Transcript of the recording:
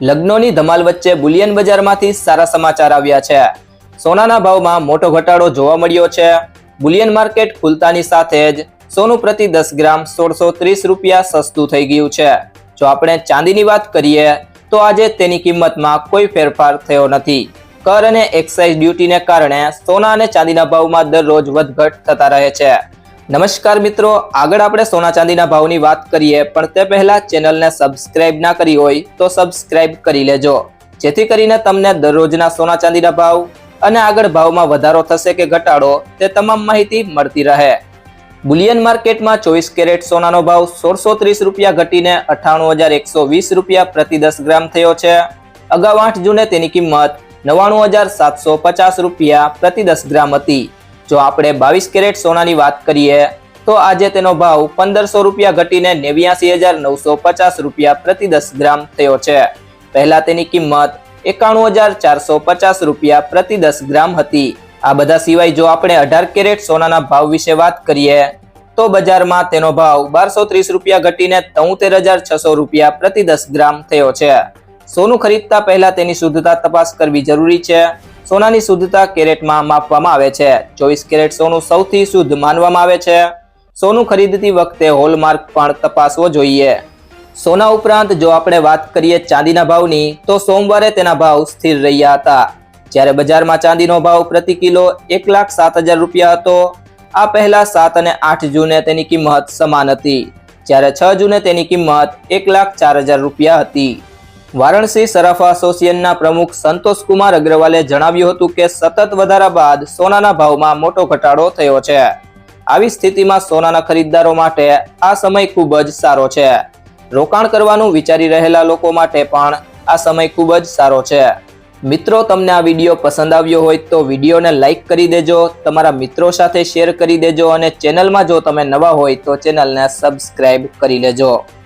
લગ્નોની ધમાલ વચ્ચે બુલિયન બજારમાંથી સારા સમાચાર આવ્યા છે. સોનાના ભાવમાં મોટો ઘટાડો જોવા મળ્યો છે. બુલિયન માર્કેટ ખુલતાની સાથે જ સોનું પ્રતિ દસ ગ્રામ સોળસો ત્રીસ રૂપિયા સસ્તું થઈ ગયું છે. જો આપણે ચાંદીની વાત કરીએ, તો આજે તેની કિંમતમાં કોઈ ફેરફાર થયો નથી. કર અને એક્સાઇઝ ડ્યુટીને કારણે સોના અને ચાંદીના ભાવમાં દરરોજ વધઘટ થતા રહે છે. નમસ્કાર મિત્રો, આગળ આપણે સોના ચાંદીના ભાવની વાત કરીએ, પણ તે પહેલા ચેનલને સબસ્ક્રાઇબ ના કરી હોય તો સબસ્ક્રાઇબ કરી લેજો. જેથી કરીને તમને દરરોજના સોના ચાંદીના ભાવ અને આગળ ભાવમાં વધારો થશે કે ઘટાડો, તે તમામ માહિતી મળતી રહે. બુલિયન માર્કેટમાં ચોવીસ કેરેટ સોનાનો ભાવ સોળસો ત્રીસ રૂપિયા ઘટીને અઠ્ઠાણું હજાર એકસો વીસ રૂપિયા પ્રતિ દસ ગ્રામ થયો છે. અગાઉ આઠ જૂને તેની કિંમત નવ્વાણું હજાર સાતસો પચાસ રૂપિયા પ્રતિ દસ ગ્રામ હતી. જો આપણે બાવીસ કેરેટ સોનાની વાત કરીએ, તો આજે તેનો ભાવ પંદરસો રૂપિયા ઘટીને નેવ્યાસી હજાર નવસો પચાસ રૂપિયા પ્રતિ દસ ગ્રામ થયો છે. પહેલા તેની કિંમત એકાણું હજાર ચારસો પચાસ રૂપિયા પ્રતિ દસ ગ્રામ હતી. આ બધા સિવાય જો આપણે અઢાર કેરેટ સોનાના ભાવ વિશે વાત કરીએ, તો બજારમાં તેનો ભાવ બારસો ત્રીસ રૂપિયા ઘટીને તોતેર હજાર છસો રૂપિયા પ્રતિ દસ ગ્રામ થયો છે. સોનું ખરીદતા પહેલા તેની શુદ્ધતા તપાસ કરવી જરૂરી છે. સોનાની શુદ્ધતા કેરેટમાં માપવામાં આવે છે. ચોવીસ કેરેટ સોનું સૌથી શુદ્ધ માનવામાં આવે છે. સોનું ખરીદતી વખતે હોલમાર્ક પણ તપાસવો જોઈએ. સોના ઉપરાંત જો આપણે વાત કરીએ ચાંદીના ભાવની, તો સોમવારે તેના ભાવ સ્થિર રહ્યા હતા. જ્યારે બજારમાં ચાંદીનો ભાવ પ્રતિ કિલો એક લાખ સાત હજાર રૂપિયા હતો, આ પહેલા સાત અને આઠ જૂને તેની કિંમત સમાન હતી. જ્યારે છ જૂને તેની કિંમત એક લાખ ચાર હજાર રૂપિયા હતી. વારાણસી સરાફા એસોસિએશનના પ્રમુખ સંતોષ કુમાર અગ્રવાલે જણાવ્યું હતું કે સતત વધારા બાદ સોનાના ભાવમાં મોટો ઘટાડો થયો છે. આવી સ્થિતિમાં સોનાના ખરીદદારો માટે આ સમય ખૂબ જ સારો છે. રોકાણ કરવાનું વિચારી રહેલા લોકો માટે પણ આ સમય ખૂબ જ સારો છે. મિત્રો, તમને આ વીડિયો પસંદ આવ્યો હોય તો વિડીયોને લાઇક કરી દેજો, તમારા મિત્રો સાથે શેર કરી દેજો અને ચેનલમાં જો તમે નવા હોય તો ચેનલને સબસ્ક્રાઈબ કરી લેજો.